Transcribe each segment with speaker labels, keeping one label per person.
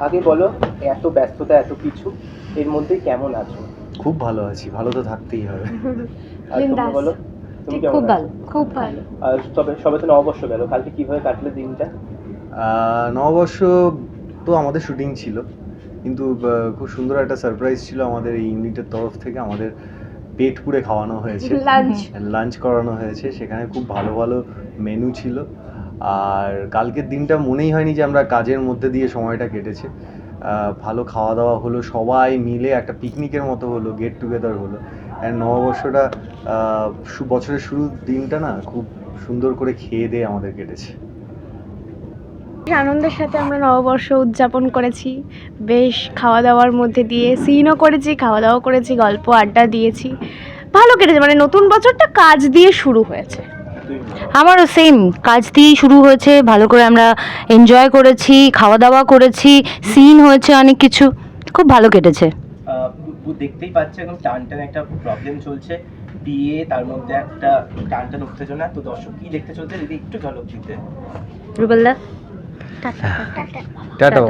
Speaker 1: আগে বলো এত ব্যস্ততা এত কিছু এর মধ্যে কেমন আছো?
Speaker 2: খুব ভালো আছি ভালো তো থাকতেই হবে।
Speaker 1: আর তুমি বলো তুমি কেমন
Speaker 3: খুব ভালো খুব ভালো।
Speaker 1: আর তবে সবে তো নববর্ষ গেল কালকে কীভাবে কাটলে দিনটা?
Speaker 2: নববর্ষ তো আমাদের শুটিং ছিল কিন্তু খুব সুন্দর একটা সারপ্রাইজ ছিল আমাদের এই ইউনিটের তরফ থেকে আমাদের পেট পুড়ে খাওয়ানো হয়েছে।
Speaker 3: লাঞ্চ।
Speaker 2: লাঞ্চ করানো হয়েছে সেখানে খুব ভালো ভালো মেনু ছিল। আর কালকের দিনটা মনেই হয়নি যে আমরা কাজের মধ্যে দিয়ে সময়টা কেটেছে। ভালো খাওয়া দাওয়া হলো, সবাই মিলে একটা পিকনিকের মতো হলো গেট টুগেদার হলো। অ্যান্ড নববর্ষটা বছরের শুরুর দিনটা না খুব সুন্দর করে খেয়ে দিয়ে আমাদের কেটেছে।
Speaker 3: আনন্দের সাথে আমরা নববর্ষ উদযাপন করেছি। বেশ খাওয়া দাওয়ার মধ্যে দিয়ে সিনও করেছি খাওয়া দাওয়া করেছি গল্প আড্ডা দিয়েছি। ভালো কেটেছে মানে নতুন বছরটা কাজ দিয়ে শুরু হয়েছে।
Speaker 4: আমারও সেম কাজ দিয়েই শুরু হয়েছে ভালো করে আমরা এনজয় করেছি খাওয়া দাওয়া করেছি সিন হয়েছে অনেক কিছু। খুব ভালো কেটেছে।
Speaker 1: দেখতেই পাচ্ছে এখন টান টান একটা প্রবলেম চলছে। বিয়ে তার মধ্যে একটা টান টান উত্তেজনা। তো দর্শক কি দেখতে চলছে? যদি একটু ঝলক দিতে।
Speaker 4: রুবেলদা
Speaker 2: টাটা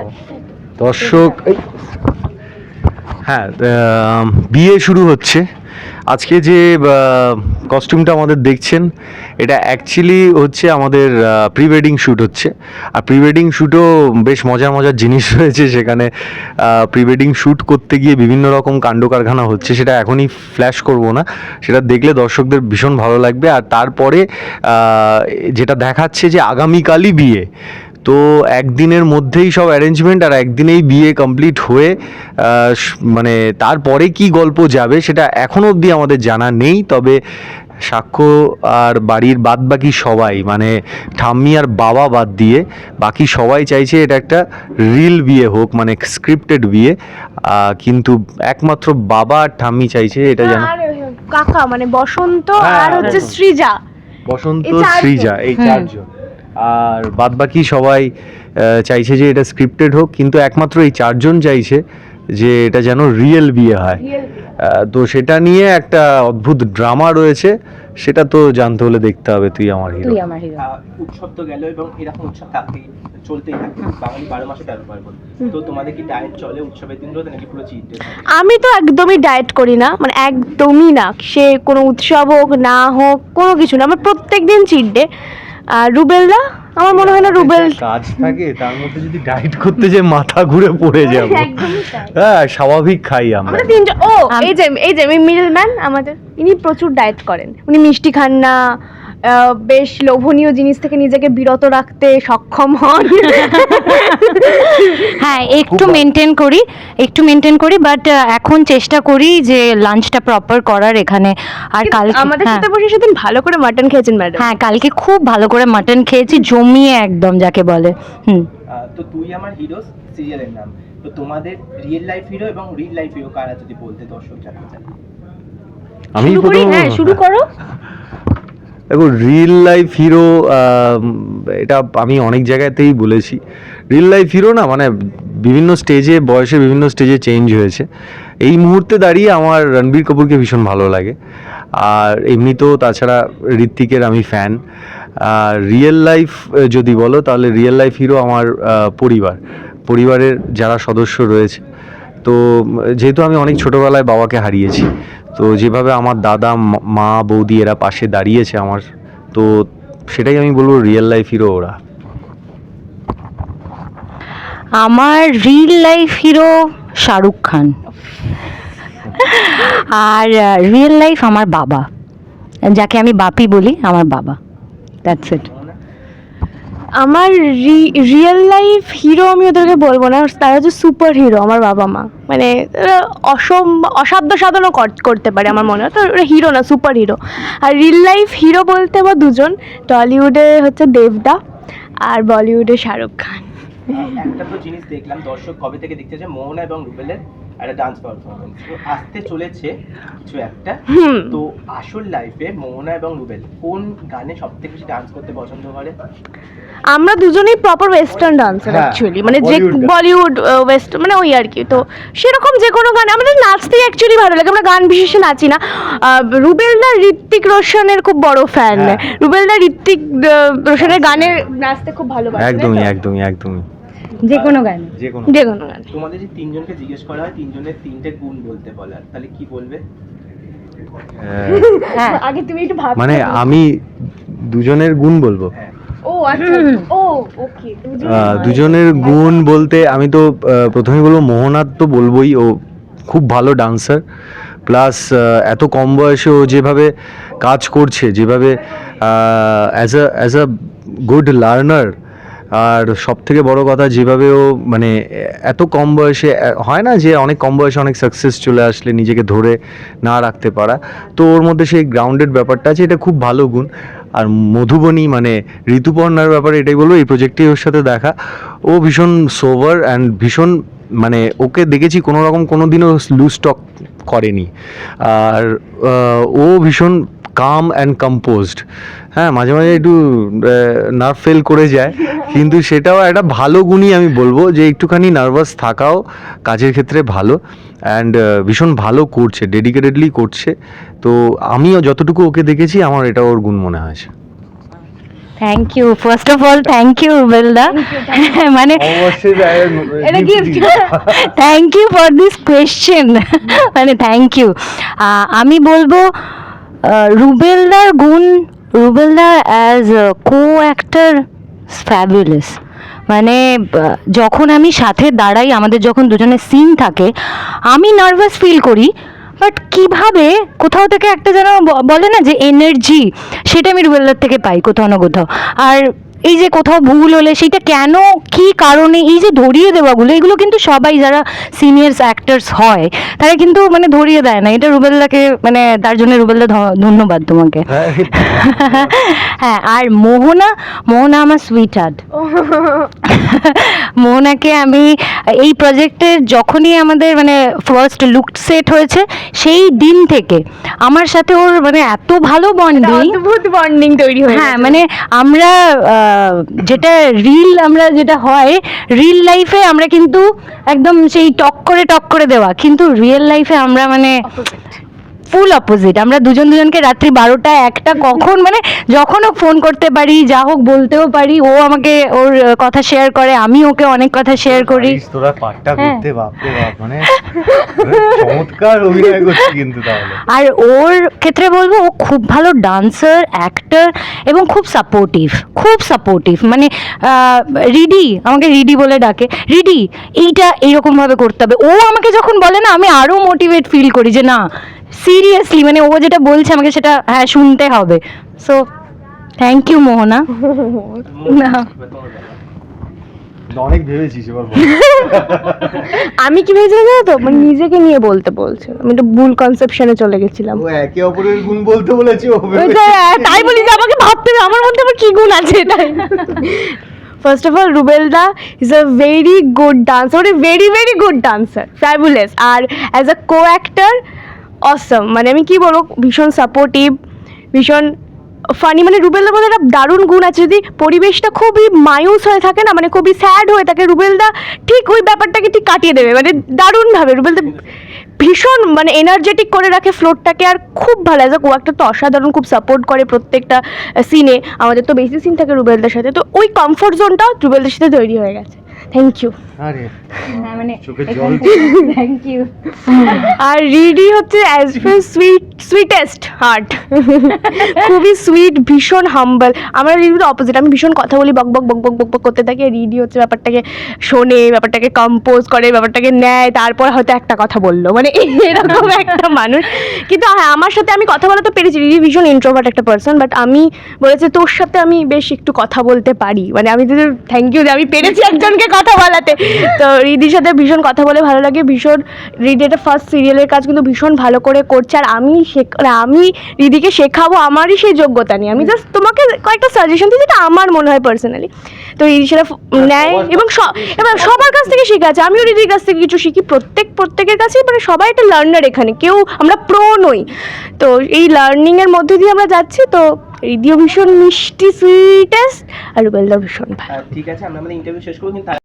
Speaker 2: দর্শক হ্যাঁ বিয়ে শুরু হচ্ছে। আজকে যে কস্টিউমটা আমাদের দেখছেন, এটা অ্যাকচুয়ালি হচ্ছে আমাদের প্রি ওয়েডিং শ্যুট হচ্ছে। আর প্রি ওয়েডিং শ্যুটও বেশ মজার মজার জিনিস রয়েছে সেখানে প্রি ওয়েডিং শ্যুট করতে গিয়ে বিভিন্ন রকম কাণ্ড কারখানা হচ্ছে, সেটা এখনই ফ্ল্যাশ করব না। সেটা দেখলে দর্শকদের ভীষণ ভালো লাগবে। আর তারপরে যেটা দেখাচ্ছে যে আগামীকালই বিয়ে। তো একদিনের মধ্যেই সব অ্যারেঞ্জমেন্ট আর একদিনেই বিয়ে কমপ্লিট হয়ে মানে তারপরে কি গল্প যাবে সেটা এখনও অবধি আমাদের জানা নেই। তবে সাক্ষ্য আর বাড়ির বাদ বাকি সবাই মানে ঠাম্মি আর বাবা বাদ দিয়ে বাকি সবাই চাইছে এটা একটা রিল বিয়ে হোক মানে স্ক্রিপ্টেড বিয়ে কিন্তু একমাত্র বাবা আর ঠাম্মি চাইছে এটা যেন
Speaker 3: আর কাকা মানে বসন্ত
Speaker 2: হ্যাঁ,
Speaker 3: আর হচ্ছে
Speaker 2: হ্যাঁ।
Speaker 3: সৃজা।
Speaker 2: বসন্ত সৃজা এই চারজন। আর বাদ বাকি সবাই চাইছে যে এটা স্ক্রিপ্টেড হোক কিন্তু একমাত্র এই চারজন চাইছে যে এটা যেন রিয়েল বিয়ে হয়। তো সেটা নিয়ে একটা অদ্ভুত ড্রামা রয়েছে সেটা তো জানতে হলে দেখতে হবে তুই আমার হিরো
Speaker 4: তুই আমার হিরো
Speaker 1: আহ, উৎসব তো গেল এবং এরকম উৎসব থাকতেই চলতেই থাকে বাঙালি বারো মাসে তেরো পার্বণ তো তোমাদের কি ডায়েট চলে উৎসবের দিনগুলোতে নাকি পুরো চিট
Speaker 3: আমি তো একদমই ডায়েট করি না মানে একদমই না। সে কোনো উৎসব হোক না হোক কোনো কিছু না। আমার প্রত্যেক দিন চিট ডে আর রুবেলরা আমার মনে হয় না রুবেল
Speaker 2: কাজ থাকে তার মধ্যে যদি ডায়েট করতে যে মাথা ঘুরে পড়ে যাব। হ্যাঁ স্বাভাবিক খাই আমরা।
Speaker 3: আমরা তিনজন ও এই যে এই যে মিডল ম্যান আমাদের ইনি প্রচুর ডায়েট করেন। উনি মিষ্টি খান না বেশ লোভনীয় জিনিস থেকে নিজেকে বিরত রাখতে সক্ষম হন।
Speaker 4: হ্যাঁ একটু মেনটেন করি একটু মেনটেন করি বাট এখন চেষ্টা করি যে লাঞ্চটা প্রপার করার এখানে। আর কালকে
Speaker 3: আমাদের
Speaker 4: হ্যাঁ।
Speaker 3: সাথে বসে সেদিন ভালো করে মাটন খেয়েছেন ম্যাডাম
Speaker 4: হ্যাঁ কালকে খুব ভালো করে মাটন খেয়েছি জমিয়ে একদম যাকে বলে। হুম।
Speaker 1: তো তুই আমার হিরো সিরিয়ালের নাম। তো তোমাদের রিয়েল লাইফ হিরো এবং রিয়েল লাইফ হিরো কারা যদি বলতে দর্শক জানতে চায়?
Speaker 2: আমি
Speaker 3: শুরু করি
Speaker 2: প্রথম-
Speaker 3: হ্যাঁ শুরু করো
Speaker 2: দেখো রিয়েল লাইফ হিরো এটা আমি অনেক জায়গাতেই বলেছি। রিয়েল লাইফ হিরো না মানে বিভিন্ন স্টেজে বয়সে বিভিন্ন স্টেজে চেঞ্জ হয়েছে। এই মুহূর্তে দাঁড়িয়ে আমার রণবীর কাপুরকে ভীষণ ভালো লাগে। আর এমনিতেও তাছাড়া ঋত্বিকের আমি ফ্যান আর রিয়েল লাইফ যদি বলো, তাহলে রিয়েল লাইফ হিরো আমার পরিবার। পরিবারের যারা সদস্য রয়েছে তো, যেহেতু আমি অনেক ছোটোবেলায় বাবাকে হারিয়েছি, তো যেভাবে আমার দাদা, মা- বৌদি এরা পাশে দাঁড়িয়েছে আমার, তো সেটাই আমি বলব রিয়েল লাইফ হিরো ওরা।
Speaker 4: আমার real life hero Shahrukh Khan. আর রিয়েল লাইফ আমার বাবা, যাকে আমি বাপি বলি, আমার বাবা। দ্যাটস ইট
Speaker 3: আমার রিয়েল লাইফ হিরো আমি ওদেরকে বলব না তারা হচ্ছে সুপার হিরো আমার বাবা মা। মানে অসম, অসাধ্য সাধনও কর- করতে পারে আমার মনে হয়। তো ওরা হিরো না সুপার হিরো আর রিয়েল লাইফ হিরো বলতে আমার দুজন, টলিউডে হচ্ছে দেবদা আর বলিউডে শাহরুখ খান।
Speaker 1: একটা তো জিনিস দেখলাম, দর্শক কবে থেকে দেখতে যে মোহনা এবং রুবেলের একটা ডান্স পারফরমেন্স তো আসতে চলেছে কিছু একটা। তো আসল লাইফে মোহনা এবং রুবেল কোন গানে সব থেকে বেশি ডান্স করতে পছন্দ করে?
Speaker 3: আমরা দুজনেই প্রপার ওয়েস্টার্ন ডান্সার অ্যাকচুয়ালি মানে যে বলিউড ওয়েস্ট মানে ওই আর কি। তো সেরকম যে কোনো গান আমাদের নাচতে অ্যাকচুয়ালি ভালো লাগে। আমরা গান বিশেষে নাচি না। রুবেলদা ঋত্বিক রোশনের খুব বড় ফ্যান
Speaker 2: হ্যাঁ।
Speaker 3: রুবেলদা ঋত্বিক রোশনের গানের নাচতে খুব ভালোবাসে
Speaker 2: একদমই একদমই একদমই।
Speaker 4: যে কোনো গানে।
Speaker 2: যে কোনো
Speaker 3: যে কোনো গান।
Speaker 1: তোমাদের যে তিনজনকে জিজ্ঞেস করা হয় তিনজনের তিনটে গুণ বলতে বলার তাহলে কি বলবে?
Speaker 4: হ্যাঁ।
Speaker 3: আগে তুমি একটু ভাব
Speaker 2: মানে আমি দুজনের গুণ বলব।
Speaker 1: হ্যাঁ।
Speaker 3: ও আচ্ছা ও ওকে
Speaker 2: দুজনের গুণ। বলতে আমি তো আহ, প্রথমেই বলব মোহনার তো বলবোই ও খুব ভালো ডান্সার প্লাস এত কম বয়সে ও যেভাবে কাজ করছে যেভাবে as a as a good learner আর সব থেকে বড় কথা যেভাবে ও মানে এত কম বয়সে হয় না যে অনেক কম বয়সে অনেক সাকসেস চলে আসলে নিজেকে ধরে না রাখতে পারা। তো ওর মধ্যে সেই গ্রাউন্ডেড ব্যাপারটা আছে, এটা খুব ভালো গুণ। আর মধুবনী মানে ঋতুপর্ণার ব্যাপারে এটাই বলব, এই প্রজেক্টটি ওর সাথে দেখা। ও ভীষণ সোভার অ্যান্ড ভীষণ মানে ওকে দেখেছি কোনো রকম কোনো দিনও লুজ টক করেনি। আর ও ভীষণ কাম অ্যান্ড কম্পোজড হ্যাঁ মাঝে মাঝে একটু নার্ভ ফেল করে যায়। কিন্তু সেটাও একটা ভালো গুণই আমি বলব যে একটুখানি নার্ভাস থাকাও কাজের ক্ষেত্রে ভালো। অ্যান্ড ভীষণ ভালো করছে ডেডিকেটেডলি করছে। তো আমিও যতটুকু ওকে দেখেছি আমার এটা ওর গুণ মনে হয়েছে।
Speaker 4: Thank you first of all thank you রুবেলদা মানে। Thank you for this question মানে থ্যাংক ইউ আমি বলব রুবেলদার গুণ রুবেলদা অ্যাজ কো অ্যাক্টার ফ্যাবুলাস মানে যখন আমি সাথে দাঁড়াই, আমাদের যখন দুজনের সিন থাকে, আমি নার্ভাস ফিল করি বাট কীভাবে কোথাও থেকে একটা যেন বলে না যে এনার্জি সেটা আমি রুবেলদার থেকে পাই, কোথাও না কোথাও। আর এই যে কোথাও ভুল হলে সেটা কেন কি কারণে এই যে ধরিয়ে দেওয়াগুলো এগুলো কিন্তু সবাই যারা সিনিয়র্স অ্যাক্টার্স হয় তারা কিন্তু মানে ধরিয়ে দেয় না। এটা রুবেলদাকে মানে তার জন্য রুবেলদা ধন্যবাদ তোমাকে। হ্যাঁ আর মোহনা মোহনা আমার সুইট হার্ট মোহনাকে আমি এই প্রজেক্টের যখনই আমাদের মানে ফার্স্ট লুক সেট হয়েছে সেই দিন থেকে আমার সাথে ওর মানে এত ভালো বন্ডিং
Speaker 3: অদ্ভুত বন্ডিং তৈরি হয়ে
Speaker 4: হ্যাঁ মানে আমরা যেটা রিল আমরা যেটা হয় রিল লাইফে আমরা কিন্তু একদম সেই টক করে টক করে দেওয়া, কিন্তু রিয়েল লাইফে আমরা মানে ফুল অপোজিট আমরা দুজন দুজনকে রাত্রি বারোটা একটা কখন মানে যখনও ফোন করতে পারি যা হোক বলতেও পারি ও আমাকে ওর কথা শেয়ার করে আমি ওকে অনেক কথা শেয়ার করি।
Speaker 2: তোরা
Speaker 4: হ্যাঁ।
Speaker 2: করতে বাপরে বাপ মানে চমৎকার অভিনয় করছি কিন্তু তাহলে।
Speaker 4: আর ওর ক্ষেত্রে বলব ও খুব ভালো ডান্সার অ্যাক্টর এবং খুব সাপোর্টিভ খুব সাপোর্টিভ মানে রিডি আমাকে রিডি বলে ডাকে রিডি এইটা এইরকমভাবে করতে হবে। ও আমাকে যখন বলে না আমি আরও মোটিভেট ফিল করি যে না সিরিয়াসলি মানে ও যেটা বলছে আমাকে সেটা হ্যাঁ শুনতে হবে। So thank you Mohona. না।
Speaker 2: অনেক ভেবেছিস এবার
Speaker 3: আমি কি ভেবেছিলাম জানো তো? মানে নিজেকে নিয়ে বলতে বলছে। আমি একটু ভুল কনসেপশনে চলে গেছিলাম।
Speaker 2: ও একে অপরের গুণ বলতে বলেছি ও
Speaker 3: ওই তো, তাই বলি যে আমাকে ভাবতে হবে, আমার মধ্যে আবার কি গুণ আছে তাই first of all রুবেলদা is a very good dancer very very good dancer fabulous R as a co actor awesome মানে আমি কি বলব, ভীষণ সাপোর্টিভ ভীষণ ফানি মানে রুবেলদার মধ্যে একটা দারুণ গুণ আছে। যদি পরিবেশটা খুবই মায়ুস হয়ে থাকে না মানে খুবই স্যাড হয়ে থাকে রুবেলদা ঠিক ওই ব্যাপারটাকে ঠিক কাটিয়ে দেবে। মানে দারুণভাবে রুবেলদা ভীষণ মানে এনার্জেটিক করে রাখে ফ্লোরটাকে আর খুব ভালো। অ্যাজ আ একটা তো অসাধারণ খুব সাপোর্ট করে প্রত্যেকটা সিনে আমাদের তো বেশি সিন থাকে রুবেলদার সাথে। তো ওই কমফোর্ট জোনটাও রুবেলদার সাথে তৈরি হয়ে গেছে। থ্যাংক ইউ
Speaker 2: আরে
Speaker 4: হ্যাঁ মানে থ্যাংক ইউ
Speaker 3: আর রিডি হচ্ছে অ্যাজ সুইট সুইটেস্ট হার্ট খুবই সুইট ভীষণ হাম্বল আমরা রিডির অপোজিট আমি ভীষণ কথা বলি বক বক বক বক বক বক করতে থাকি রিডি হচ্ছে ব্যাপারটাকে শোনে ব্যাপারটাকে কম্পোজ করে ব্যাপারটাকে নেয় তারপর হয়তো একটা কথা বলল। মানে এরকম একটা মানুষ। কিন্তু হ্যাঁ আমার সাথে আমি কথা বলা তো পেরেছি রিডি ভীষণ ইন্ট্রোভার্ট একটা পার্সন বাট আমি বলেছি তোর সাথে আমি বেশ একটু কথা বলতে পারি। মানে আমি তো থ্যাংক ইউ যে আমি পেরেছি একজনকে কথা বলাতে। তো রিদির সাথে ভীষণ কথা বলে ভালো লাগে। ভীষণ রিদি একটা ফার্স্ট সিরিয়ালের কাজ কিন্তু ভীষণ ভালো করে করছে। আর আমি মানে আমি রিদিকে শেখাবো আমারই সেই যোগ্যতা নেই আমি জাস্ট তোমাকে কয়েকটা সাজেশন দিই যেটা আমার মনে হয় পার্সোনালি তো রিদি সেটা নেয় এবং এবার সবার কাছ থেকে শেখা আছে। আমিও রিদির কাছ থেকে কিছু শিখি। প্রত্যেক প্রত্যেকের কাছেই মানে সবাই একটা লার্নার এখানে। কেউ আমরা প্রো নই। তো এই লার্নিংয়ের মধ্যে দিয়ে আমরা যাচ্ছি। তো রিদিও ভীষণ মিষ্টি সুইটেস্ট আর রুবেলদাও ভীষণ ভালো।
Speaker 1: ঠিক আছে। আমরা আমাদের ইন্টারভিউ শেষ করব কিন্তু